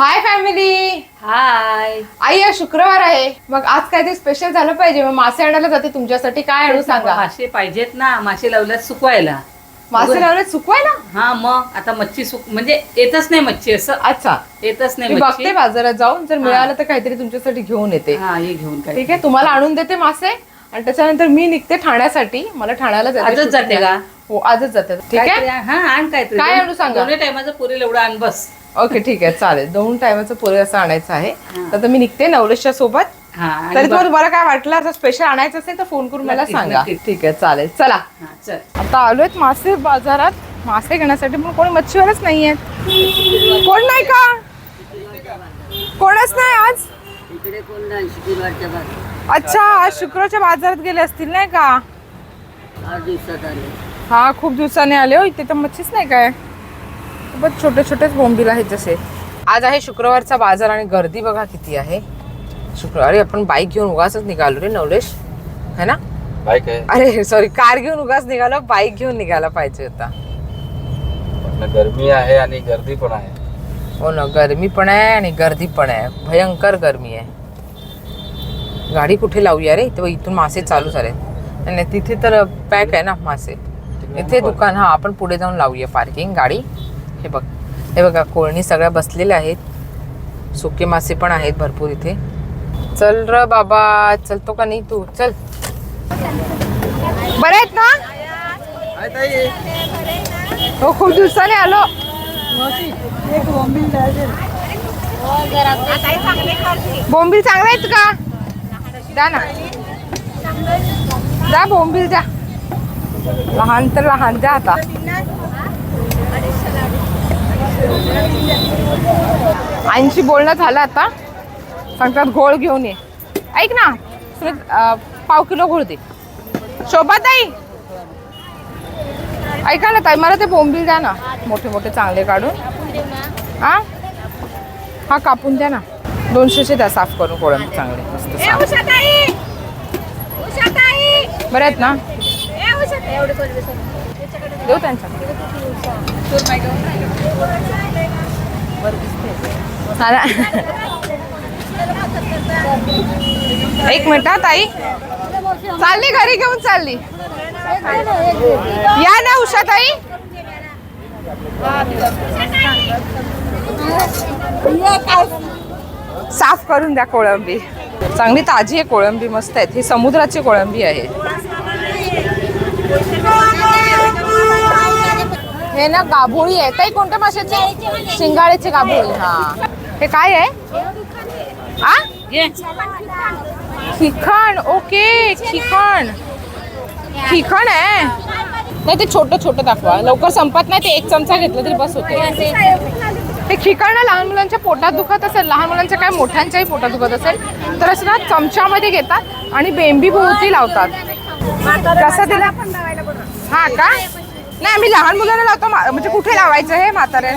Hi family हाय आई आज शुक्रवार आहे. मग आज काय ते स्पेशल झालं पाहिजे. मग मासे आणायला जाते. तुमच्यासाठी काय आणू सांगा? मासे पाहिजेत ना. मासे लावल्यात सुकवायला. मासे लावले चुकवाय ना हा मग आता मच्छी सुक म्हणजे येतच नाही मच्छी असं. अच्छा. येतच नाही मी मच्छी. बघते बाजारात जाऊन. जर मिळालं तर काहीतरी तुमच्यासाठी घेऊन येते. हा हे घेऊन काय ठीक आहे? तुम्हाला आणून देते मासे. आणि त्याच्यानंतर मी निघते ठाण्यासाठी. मला ठाण्याला आजच जाते. का? हो आजच जाते. ठीक आहे? हा आण काय काय आणू सांगा? दोन्ही टायमाचं पुरेल एवढं आण बस. ओके ठीक आहे चालेल. दोन टायमाचं पुरे असं आणायचं आहे. तर मी निघते नवलेशच्या सोबत. हा आणि तरी तुम्हाला तुम्हाला काय वाटलं असं स्पेशल आणायचं असेल तर फोन करून मला नक्कीच, सांगा. नक्कीच. ठीक आहे चालेल. चला. हा, चल. आता आलोय मासे बाजारात. मासे घेण्यासाठी पण कोणी मच्छीवारच नाहीये कोण नाही का? कोणच नाही आज? इकडे कोण नाही शुक्रवारच्या बाद अच्छा आज शुक्रवारच्या बाजारात गेले असतील नाही का? आठ दिवसात आले. हा खूप दिवसाने आले हो इथे तर मच्छीच नाही काय? खूपच छोटे छोटेच बोंबील आहेत जसे. आज आहे शुक्रवारचा बाजार आणि गर्दी बघा किती आहे. शुक्रवारी आपण बाईक घेऊन उगाच निघालो रे नवलेश. है ना? बाईक आहे. अरे सॉरी कार घेऊन उगाच निघालो बाईक घेऊन निघायला पाहिजे होता. गरमी आहे आणि गर्दी पण आहे. हो ना गरमी पण आहे आणि गर्दी पण आहे. भयंकर गरमी आहे. गाडी कुठे लावूया रे तेव्हा इथून मासे चालू झाले. आणि तिथे तर पॅक आहे ना मासे. इथे दुकान हा आपण पुढे जाऊन लावूया पार्किंग गाडी. हे बघ. हे बघा कोळणी सगळ्या बसलेल्या आहेत. सुके मासे पण आहेत भरपूर इथे. चल र बाबा चलतो का नाही तू? चल. बरे आहेत ना? हो खूप दिवसाने आलो. बोंबील चांगला आहेत का? द्या ना. जा बोंबील द्या. लहान तर लहान द्या आता. आईंशी बोलणं झालं आता. सांगतात गोळ घेऊन ये. ऐक ना पाव किलो गोळ दे. शोभा ताई! ऐका ना ताई मला ते बोंबील द्या ना. मोठे मोठे चांगले काढून. हा? हा कापून द्या ना. दोनशेचे द्या साफ करून कोळंबी चांगले मस्त. बरे आहेत ना? देऊ त्यांच्या एक मिनिट हा ताई. चालली घरी घेऊन चालली. या ना उषा ताई. साफ करून द्या कोळंबी. चांगली ताजी आहे कोळंबी मस्त आहेत. ही समुद्राची कोळंबी आहे. हे ना गाभोळी आहे. ताई कोणत्या माशाची? शिंगाळ्याची गाभोळी. हा. हे काय आहे? आ? खिखण. ओके खिखण. खिखण आहे. नाही ते छोटं छोटं दाखवा. लवकर संपत नाही ते एक चमचा घेतला तरी बस होते. ते खिखण ना लहान मुलांच्या पोटात दुखत असेल लहान मुलांच्या काय मोठ्यांच्याही पोटात दुखत असेल तर असं ना चमच्यामध्ये घेतात आणि बेंबी भोवती लावतात. कसं दिला? हा का? नाही आम्ही लहान मुलांना लावतो मा- म्हणजे कुठे लावायचं हे म्हातारे?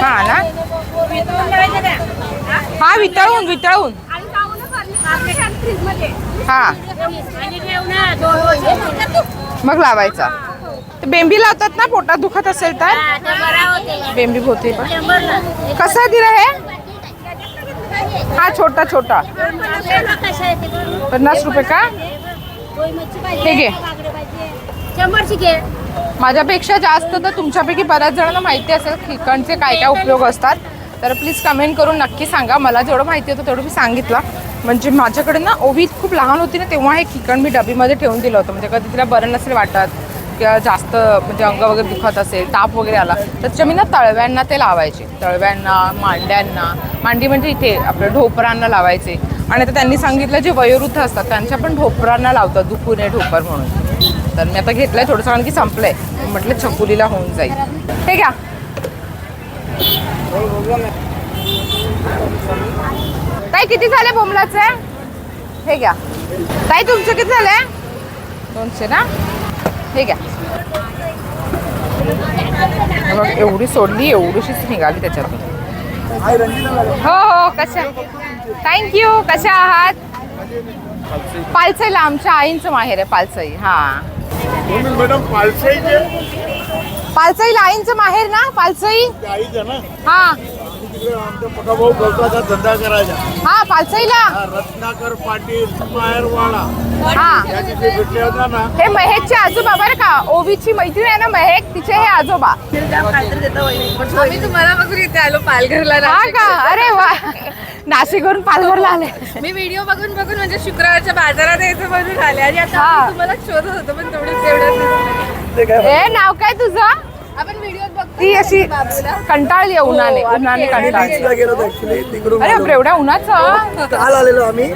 हा ना? हा वितळून वितळून. हा. मग लावायचा. ते बेंबी लावतात ना पोटात दुखत असेल तर? बेंबी होते पण. कसं दिलं हे? हा छोटा छोटा. पन्नास रुपये का? हे घे शंभरची घे माझ्यापेक्षा जास्त तर तुमच्यापैकी बऱ्याच जणांना माहिती असेल खिकणचे काय काय उपयोग असतात. तर प्लीज कमेंट करून नक्की सांगा. मला जेवढं माहिती होतं तेवढं मी सांगितलं. म्हणजे माझ्याकडे ना ओवी खूप लहान होती ना तेव्हा हे खिकण मी डबीमध्ये ठेवून दिलं होतं. म्हणजे कधी तिला बरं नसेल वाटत. किंवा जास्त म्हणजे अंग वगैरे दुखत असेल ताप वगैरे आला तर त्याच्या मी ना तळव्यांना ते लावायचे. तळव्यांना मांड्यांना. मांडी म्हणजे इथे आपल्या ढोपरांना लावायचे. आणि आता त्यांनी सांगितलं जे वयोवृद्ध असतात त्यांच्या पण ढोपरांना लावतात दुखू नये ढोपर म्हणून. तर मी आता घेतलंय थोडंसं कारण की संपलंय. म्हटलं छकुलीला होऊन जाईल. हे घ्या. ताई किती झाले बोमलाचे? हे घ्या. ताई तुमचं किती झाले दोनशे ना? हे घ्या बघ एवढी सोडली एवढीशीच निघाली त्याच्यातून. हो हो कशा? थँक्यू कशा आहात? पालसईला आमच्या आईंचं माहेर आहे पालसई. हा. मॅडम पालसाईचे पालसई आईंचं माहेर ना पालसई? हा. धंदा करायचा. हा पालसईला. हा, रत्नाकर पाटील हा. या तिथे भेटले होता ना. हे महेकचे आजोबा बरं का ओवीची मैत्रीण आहे ना महेक तिचे हे आजोबा. आम्ही तुम्हाला बघून इथे आलो पालघरला हा का? अरे वा. नाशिकवरून पालघरला आले. मी व्हिडिओ बघून बघून म्हणजे शुक्रवारच्या बाजारात यायचं म्हणून आले. आणि आता तुम्हाला शोधत होतो पण तेवढं तेवढं नाव काय तुझं? आपण व्हिडिओ ती अशी कंटाळली आहे उन्हाने उन्हाने कंटाळली. बीचला गेलो ऍक्च्युली तिकडून अरे बापरे, एवढ्या उन्हाचं काल आलेलो आम्ही.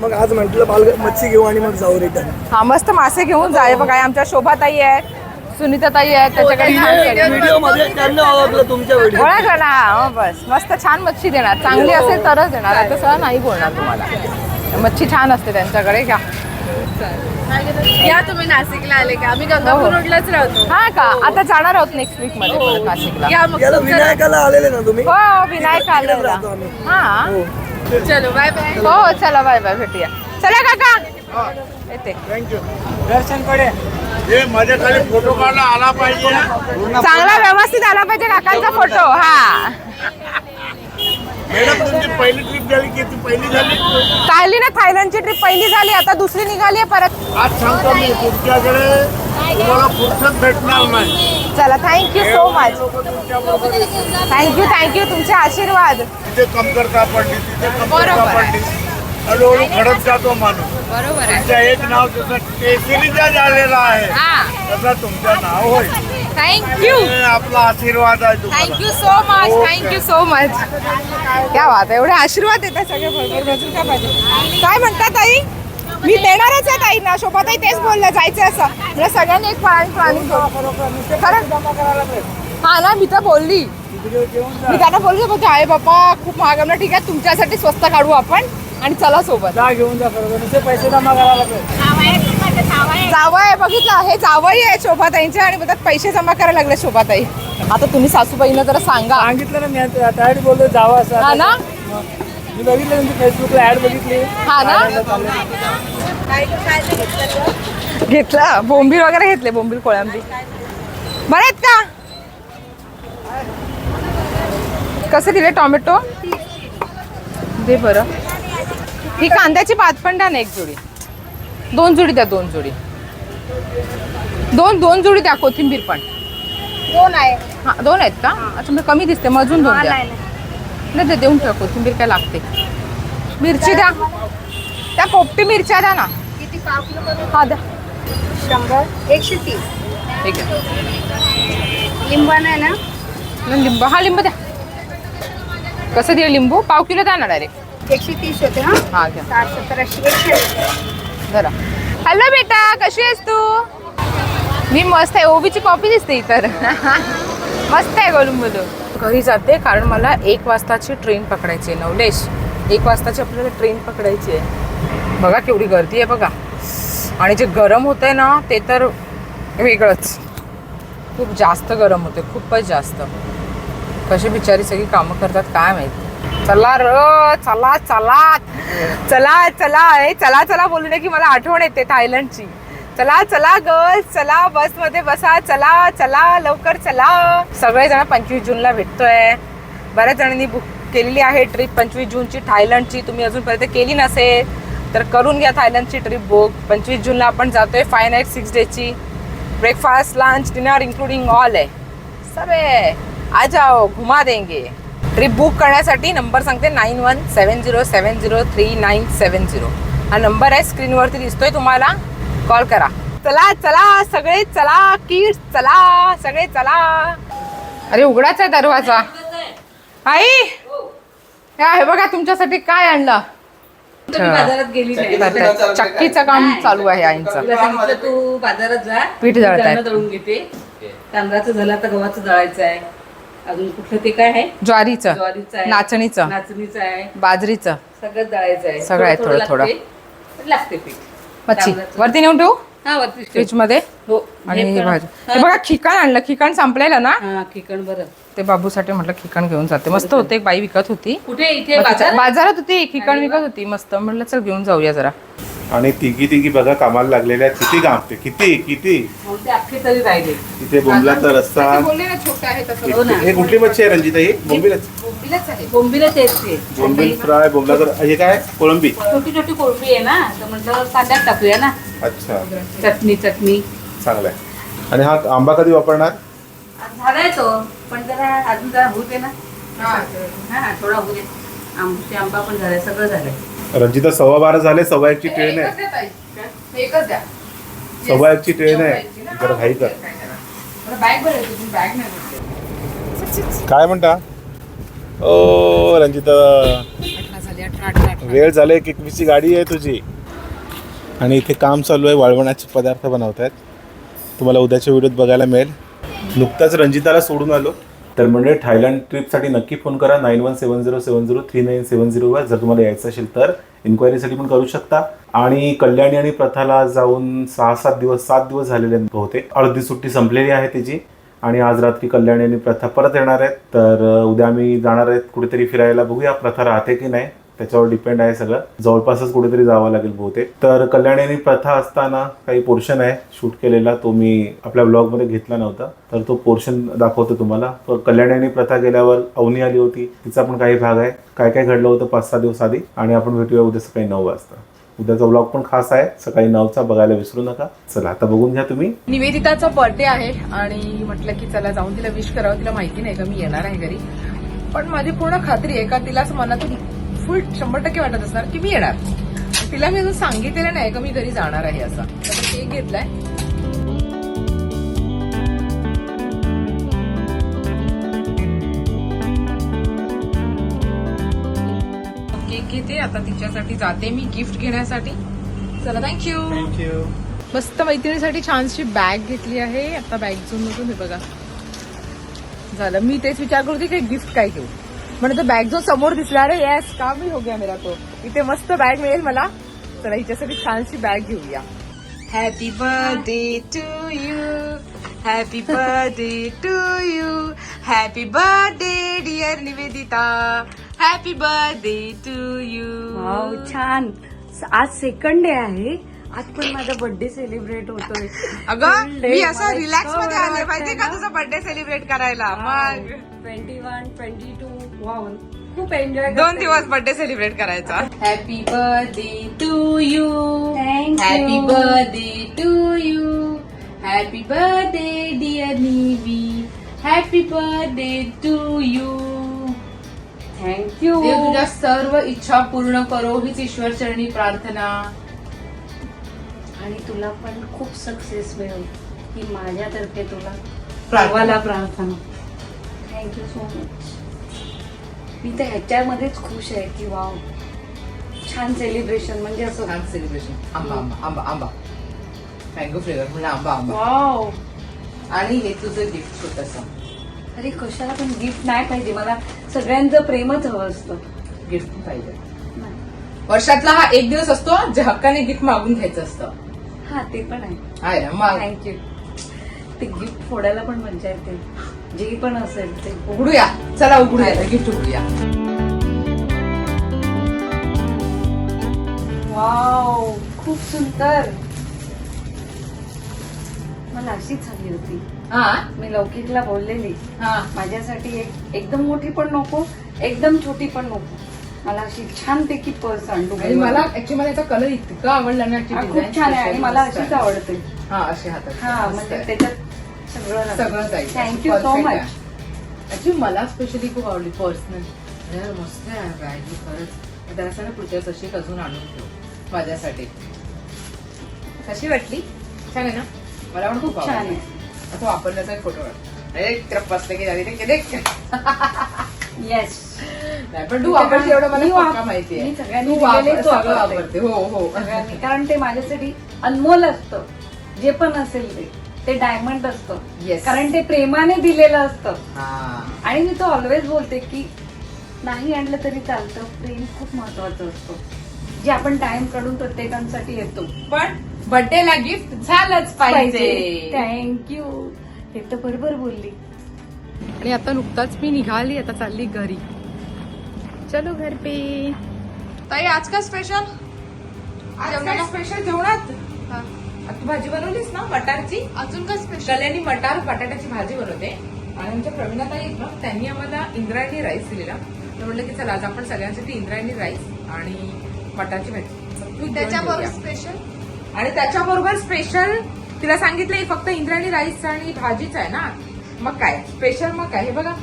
मग आज म्हटलं बाल मच्छी घेऊ आणि मग जाऊ रिटर्न हा मस्त मासे घेऊन जाय बघा आमच्या शोभाताई आहेत सुनीताताई आहेत त्याच्याकडे छान केलं. व्हिडिओमध्ये त्यांना ओळखलं तुमच्या व्हिडिओ ओळखलं ना हा, बस. मस्त छान मच्छी देणार. चांगली असेल तरच देणार. आता सगळं नाही बोलणार तुम्हाला. मच्छी छान असते त्यांच्याकडे घ्या. या तुम्ही नाशिकला आले का? आम्ही गंगापूर हो. रोडलाच राहतो. हा का? आता जाणार आहोत नेक्स्ट वीकमध्ये परत नाशिकला. या मग याला तुमचं- विनायकाला आलेले ना तुम्ही? हो विनायक आलेला. राहतो आम्ही. हा. हो. चलो बाय बाय हो चला बाय बाय भेटूया. चला काका. येते. थँक्यू हे माझ्या खाली फोटो काढला आला पाहिजे. चांगला व्यवस्थित आला पाहिजे काकांचा फोटो हा. मॅडम तुमची पहिली ट्रिप झाली की ती पहिली झाली? काढली ना थायलंडची ट्रिप पहिली झाली आता दुसरी निघाली आहे परत. आज सांगतो मी तुमच्याकडे तुम्हाला फुरसत भेटणार नाही. चला thank you so much. Thank you thank you तुमचे आशीर्वाद. तिथे कमतरता पडली तिथे कमतरता बरोबर आहे. पडली. हळूहळू घडत जातो माणूस. बरोबर आहे. तुमचं एक नाव जसं केसरीचा झालेला आहे हा. तसं तुमचं नाव होईल. थँक्यू आपला आशीर्वाद आहे thank you so much thank you so much क्या बात एवढे आशीर्वाद देतात सगळे अजून काय पाहिजे? काय म्हणतात ताई? मी देणारच आहे ताई ना शोभाताई तेच बोललं जायचं असं. म्हणजे सगळ्यांनी एक प्राणी प्राणी. खरं? हा ना मी तर बोलली. मी त्यांना बोलली बोलते आहे बापा खूप महाग आहे." म्हणलं, ठीक आहे तुमच्यासाठी स्वस्त काढू आपण आणि चला सोबत. घेऊन जा पैसे जमा करायला जावं बघितलं? हे जावई आहे शोभाताईंचे आणि म्हणतात पैसे जमा करायला लागले शोभाताई. आता तुम्ही सासूबाईंना जरा सांगा. सांगितलं ना मी त्यासाठी बोलतो जावं असं. हा ना? मी बघितलं तुमची फेसबुकला ऍड बघितली. हा ना? घेतला. बोंबील वगैरे घेतले बोंबील कोळंबी बरं आहेत का? कसे दिले टोमॅटो? दे बरं. ही कांद्याची पातपण द्या ना एक जोडी. दोन जोडी द्या दोन जोडी. दोन दोन जोडी द्या कोथिंबीर पण. दोन आहे. हा दोन आहेत का? अच्छा मी कमी दिसते मग अजून दोन द्या. नाही ते देऊन ठेवा कोथिंबीर काय लागते. मिरची द्या. त्या पोपटी मिरच्या द्या ना. किती पाव किलो करू हा द्या. शंभर. एकशे तीस. ठीक आहे. लिंबन आहे ना? नाही, लिंबू हा लिंबू द्या. कसं दिलं लिंबू? पाव किलो द्या ना डायरेक्ट. एकशे तीस होते हा? हा घ्या साठ सत्तर ऐंशी एकशे ऐंशी. जरा हॅलो बेटा कशी आहेस तू? मी मस्त आहे. ओबीची कॉपी दिसते इतर मस्त आहे गोलूम बोलू घरी जाते कारण मला एक वाजताची ट्रेन पकडायची आहे. नवलेश एक वाजताची आपल्याला ट्रेन पकडायची आहे. बघा केवढी गर्दी आहे बघा. आणि जे गरम होत आहे ना ते तर वेगळंच. खूप जास्त गरम होते खूपच जास्त. कशी बिचारी सगळी कामं करतात काय माहिती. चला र चला चला. चला चला ए चला चला बोलू नये की मला आठवण येते थायलंडची. चला चला गर्ल्स चला बसमध्ये बसा चला चला लवकर चला. सगळेजण पंचवीस जूनला भेटतोय. बऱ्याच जणांनी बुक केलेली आहे ट्रिप पंचवीस जूनची. थायलंडची तुम्ही अजूनपर्यंत केली नसेल तर करून घ्या थायलंडची ट्रिप बुक पंचवीस जूनला आपण जातोय फाय नाईट सिक्स डेची breakfast lunch dinner including all आहे. सब आहे आ जाओ घुमा देंगे. ट्रिप बुक करण्यासाठी नंबर सांगते nine one seven zero seven zero three nine seven zero हा नंबर आहे स्क्रीनवरती दिसतोय तुम्हाला. कॉल करा. चला चला सगळे चला किड्स चला सगळे चला. अरे उघडाच आहे दरवाजा. आई! हे आहे बघा तुमच्यासाठी काय आणलं? तुम्ही बाजारात गेली नाही. तर चक्कीचं काम चालू आहे आईंचं. तुला सांगितलं तू बाजारात जा. पीठ दळून घेते. तांदळाचं झालं आता गव्हाचं दळायचं आहे अजून कुठलं ते काय आहे? ज्वारीचं ज्वारीचं आहे नाचणीचं. नाचणीचं आहे. बाजरीचं. सगळं दळायचं आहे. सगळं आहे थोडं- थोडं. लागते. पीठ. मच्छी. वरती नेऊन ठेवू? हा वरती. फ्रीजमध्ये हो आणि हे भाजी. हा. बघा खिकाण आणलं. खिकाण संपलेलं ना? हा खिकण बरं. ते बाबूसाठी म्हटलं खिकाण घेऊन जाते. मस्त होते एक बाई विकत होती. कुठे? इथे मग तिच्या- बाजार बाजारात होती खिकाण विकत होती. मस्त. म्हटलं चल घेऊन जाऊया जरा. आणि तिघी तिघी बघा कामाला लागलेल्या आहेत. किती काम ते? किती? किती? अख्खे तरी राहिले तिथे बोंबलाचा रस्ता. ते बोलले ना छोटं आहे तसं. हो ना. हे कुठली मच्छी आहे रंजिता? ही बोंबीलच? बोंबीलच आहे. बोंबीला तेच ते बोंबील फ्राय बोंबलाचा हे काय? कोळंबी. छोटी छोटी कोळंबी आहे ना. तर म्हटलं कांद्यात टाकूया ना. अच्छा. चटणी चटणी. चांगलं आहे. आणि हा आंबा कधी वापरणार? झालाय तो पण जरा अजून जरा होऊ दे ना. हा. हा थोडा होऊ दे. आंबे आंबा पण झालाय सगळं झालंय. रंजिता सव्वा बारा झाले सव्वा एकची ट्रेन आहे. एकच द्या. सव्वा एकची ट्रेन आहे? जरा घाई कर. बॅग बरं तुझी बॅग नाही काय म्हणता? ओ रंजिता. झाली अठरा वेळ झाले एकवीसची गाडी आहे तुझी. आणि इथे काम चालू आहे वाळवणाचे पदार्थ बनवत आहेत तुम्हाला उद्याच्या व्हिडिओत बघायला मिळेल. नुकताच रंजिताला सोडून आलो. तर म्हणजे थायलंड ट्रिपसाठी नक्की फोन करा. Nine one seven zero seven zero three nine seven झिरोवर जर तुम्हाला यायचं असेल तर इन्क्वायरीसाठी पण करू शकता. आणि कल्याणी आणि प्रथाला जाऊन सहा सात दिवस सात दिवस झालेले आहेत बहुतेक अर्धी सुट्टी संपलेली आहे त्याची आणि आज रात्री कल्याणी आणि प्रथा परत येणार आहेत. तर उद्या आम्ही जाणार आहेत कुठेतरी फिरायला. बघूया प्रथा राहते की नाही. त्याच्यावर डिपेंड आहे सगळं. जवळपासच कुठेतरी जावं लागेल बहुतेक. तर कल्याणी प्रथा असताना काही पोर्शन आहे शूट केलेला तो मी आपल्या ब्लॉगमध्ये घेतला नव्हता. तर तो पोर्शन दाखवतो तुम्हाला. तर कल्याणी प्रथा गेल्यावर अवनी आली होती. तिचा पण काही भाग आहे. काय काय घडलं होतं पाच सहा दिवस आधी आणि आपण भेटूया उद्या सकाळी नऊ वाजता. उद्याचा ब्लॉग पण खास आहे. सकाळी नऊचा बघायला विसरू नका. चला आता बघून घ्या तुम्ही. निवेदिताचा बर्थडे आहे आणि म्हटलं की चला जाऊन तिला विश करावं. तिला माहिती नाही का मी येणार आहे घरी. पण माझी पूर्ण खात्री आहे का तिला असं मनातून फुल शंभर टक्के वाटत असणार की मी येणार. तिला मी अजून सांगितलेलं नाही का मी घरी जाणार आहे असं. केक घेतलाय. केक घेते आता तिच्यासाठी जाते मी गिफ्ट घेण्यासाठी. चला थँक्यू थँक्यू मस्त मैत्रिणीसाठी छानशी बॅग घेतली आहे. आता बॅग झोन मधून हे बघा. झालं. मी तेच विचार करते की गिफ्ट काय घेऊ. म्हणजे तो बॅग जो समोर दिसला अरे येस काम ही हो गया मेरा तो. इथे मस्त बॅग मिळेल मला. चला हिच्यासाठी छानशी बॅग घेऊया. Happy birthday to you happy birthday to you happy birthday dear Nivedita happy birthday to you छान. आज सेकंड डे आहे. आज पण माझा बर्थडे सेलिब्रेट होतोय. अगं मी असं रिलॅक्समध्ये आले माहितीये का. तुझा बर्थडे सेलिब्रेट करायला? मग. Twenty one twenty two wow खूप एन्जॉय दोन दिवस बर्थडे सेलिब्रेट करायचा. Happy birthday to you Thank happy. Birthday to you happy birthday dear Nivi happy birthday to you thank you देव तुझ्या सर्व इच्छा पूर्ण करो हीच ईश्वर चरणी प्रार्थना. आणि तुला पण खूप सक्सेस मिळेल. ही माझ्यातर्फे तुला प्रार्थना. थँक्यू सो मच मी तर ह्याच्यामध्येच खुश आहे की वाव. छान सेलिब्रेशन म्हणजे असं. छान सेलिब्रेशन आंबा आंबा आंबा आंबा. मँगो फ्लेवर म्हणजे आंबा आंबा. वाव. आणि हे तुझं गिफ्ट छोटस अरे कशाला पण गिफ्ट नाही पाहिजे. मला सगळ्यांचं प्रेमच हवं असतं. गिफ्ट पाहिजे. वर्षातला हा एक दिवस असतो जे हक्काने गिफ्ट मागून घ्यायचं असतं. हा ते पण आहे. आहे ना मग. थँक्यू ते गिफ्ट फोडायला पण मजा येते. जे पण असेल ते उघडूया. चला उघडूया गिफ्ट उघडूया. वाव खूप सुंदर. मला अशीच हवी होती. हा? मी लौकिकला बोललेली. हा. माझ्यासाठी एक एकदम मोठी पण नको एकदम छोटी पण नको. मला अशी छानपैकी पर्स आणतो आणि मला ऍक्च्युली मला याचा कलर इतका आवडला ना खूप छान आहे आणि मला अशीच. आवडते. हा अशी हातात. हा म्हणजे. त्याच्यात सगळं सगळं जाईल. Thank you so much actually मला स्पेशली खूप आवडली पर्सनल मस्त आहे बॅग खरंच. असं ना पुढच्या वर्षी एक अजून आणून ठेव माझ्यासाठी. कशी वाटली? छान आहे ना? मला पण खूप छान आहे. असं वापरण्याचा एक फोटो अरे की झाली ते येस नाही पण तू वापरते एवढं मला मी वाप- पक्का माहिती आहे. मी सगळ्यांनी वापरते. हो हो. कारण ते माझ्यासाठी अनमोल असतं. जे पण असेल ते. ते डायमंड असतं. Yes. कारण ते प्रेमाने दिलेलं असतं. हा. आणि मी तो ऑलवेज बोलते की नाही आणलं तरी चालतं. प्रेम खूप महत्वाचं असतं. जे आपण टाइम काढून प्रत्येकांसाठी येतो. पण बर्थडेला गिफ्ट झालंच पाहिजे. थँक्यू हे तर बरोबर बोलली. आणि आता नुकताच मी निघाली आता चालली घरी. चलो घर पे. ताई आज का स्पेशल स्पेशल जेवणात? तू भाजी बनवलीस ना मटारची? अजून काय स्पेशल कल्याणी मटार बटाट्याची भाजी बनवते. आणि आमच्या प्रवीणाताई आहेत ना त्यांनी आम्हाला इंद्रायणी राईस दिलेला. तर म्हटलं की चला आज आपण सगळ्यांसाठी इंद्रायणी राईस आणि मटारची भाजी. तू त्याच्याबरोबर. स्पेशल आणि त्याच्याबरोबर स्पेशल तिला सांगितलं हे फक्त इंद्रायणी राईस आणि भाजीच आहे ना. मग काय? स्पेशल मग काय? हे बघा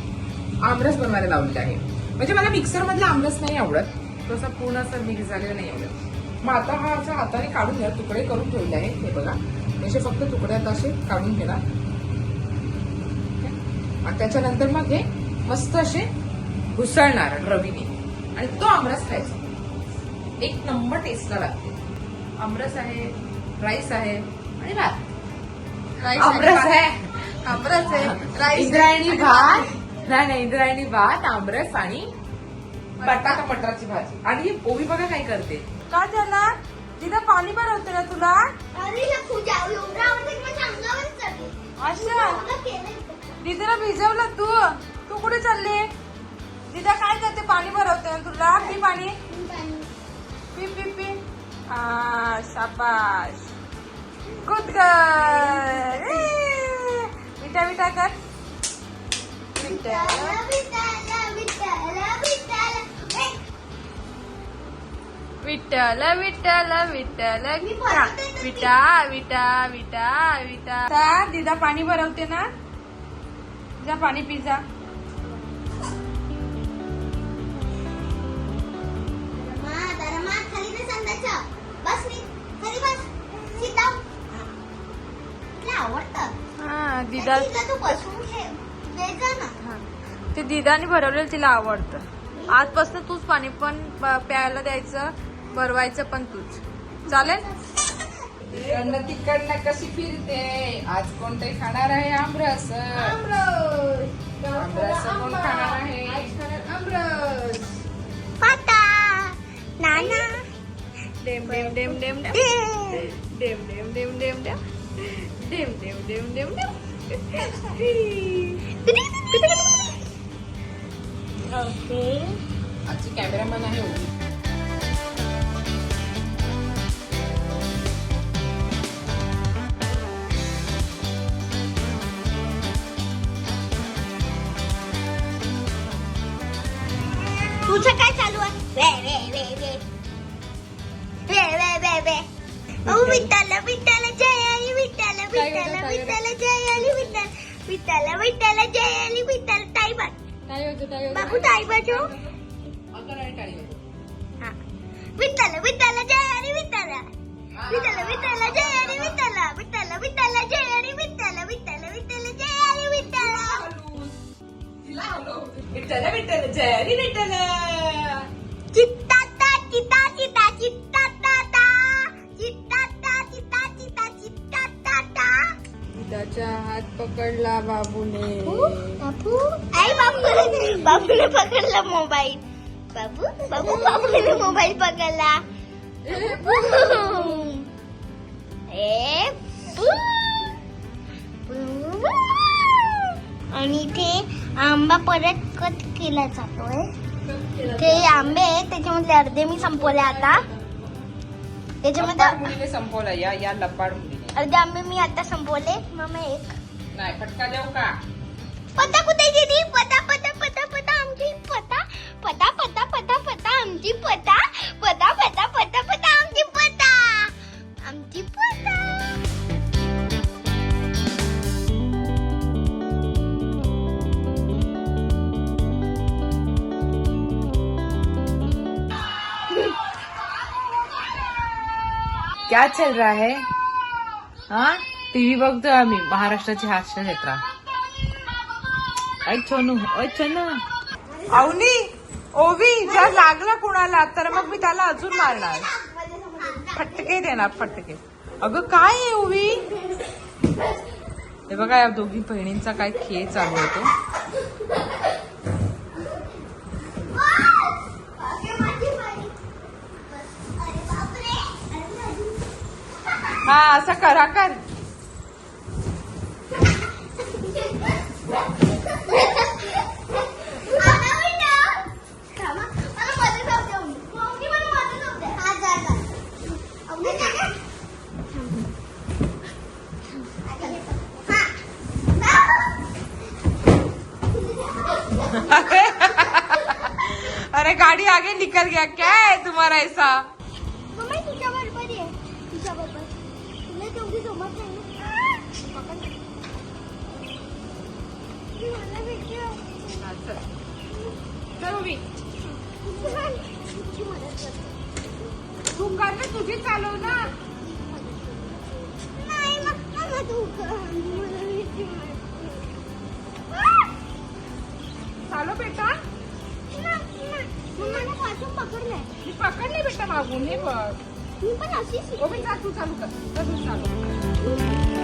आमरस बनवायला लावलेला आहे. म्हणजे मला मिक्सर मधला आमरस नाही आवडत. तसा पूर्ण असं मिक्स झालेला नाही आवडत. मग आता हा असा हाताने काढून घ्या. तुकडे करून ठेवले आहे हे बघा. असे फक्त तुकडे आता असे काढून घेणार. आणि त्याच्यानंतर मग हे मस्त असे घुसळणार रवीने. आणि तो आमरस खायचा. एक नंबर टेस्टला लागते. आमरस आहे राईस आहे आणि भात. राईस आमरस आहे. आमरस आहे राईस इंद्रायणी भात. नाही नाही इंद्रायणी भात आमरस आणि बटाटा. मटराची भाजी. आणि ही ओवी बघा काय करते. का झाला तिथं पाणी भरवते ना तुला? अच्छा. दिदीला भिजवलं तू. तू कुठे चालली? दिदा काय करते पाणी भरवते ना तुला? पी पाणी. पी पी पी. हा गुड गर्ल विटा विटा कर. विठ्ठल विठ्ठल विठ्ठल विठा विटा विटा विटा विटा दिदा पाणी भरवते ना? जा पाणी पी जा. हा दिदा. हा. ते दिदाने भरवलेलं तिला आवडतं. आजपासून तूच पाणी पण प्यायला द्यायचं. भरवायचं पण तूच. चालेल? तिकडनं कशी फिरते? आज कोणते खाणार आहे आमरस? आमरस कोण खाणार आहे? डेम डेम डेम डेम डेम. डेम डेम डेम डेम डेम. डेम डेम डेम डेम डेम. आजची कॅमेरामॅन आहे तुझं काय चालू आहे? वे वे वे वे. वे वे वे वे. ओ विठ्ठल विठ्ठल जय हरी विठ्ठल विठ्ठल विठ्ठल जय हरी विठ्ठल. विठ्ठल विठ्ठल जय हरी विठ्ठल. टाईबर बाबू टाईबर जो हा. विठ्ठल विठ्ठल जय हरी विठ्ठल. विठ्ठल विठ्ठल जय हरी विठ्ठल. विठ्ठल विठ्ठल जय हरी विठ्ठल विठ्ठल. विठ्ठल विठ्ठल जरी विठ्ठल. हात पकडला बाबूने. बाबू आई बाबू बाबूने पकडला मोबाईल. बाबू बाबू बाबूने मोबाईल पकडला. आणि ते आंबा परत कट केला जातोय ते आंबे आहेत त्याच्यामधले अर्धे मी संपवले आता त्याच्यामध्ये मुलीने संपवलं या या मुलीने अर्धे आंबे मी आता संपवले मग एक नाही फटका देऊ का पता कुठे गेली पता पता पता पता आमची पता पता पता पता पता आमची पता पता पता पता पता आमची पता आमची पता क्या चल रहा है? हा? टीव्ही बघतोय आम्ही महाराष्ट्राची हास्य जत्रा ऐ छोनू ऐ छोनू. अवनी ओवी जर लागला कुणाला तर मग मी त्याला अजून मारणार. फटके देणार फटके. अगं काय आहे ओवी? हे बघा या दोघी बहिणींचा काय खेळ चालू होतो. हा असं करा कर. अरे गाड़ी आगे निकल गया क्या है तुम्हारा ऐसा? आता तुझी चालव ना नाही मग मग तू चालो बेटा. पकडले बेटा मागून बघ. मी पण अशी ओ बेटा तू चालू कर. तू चालू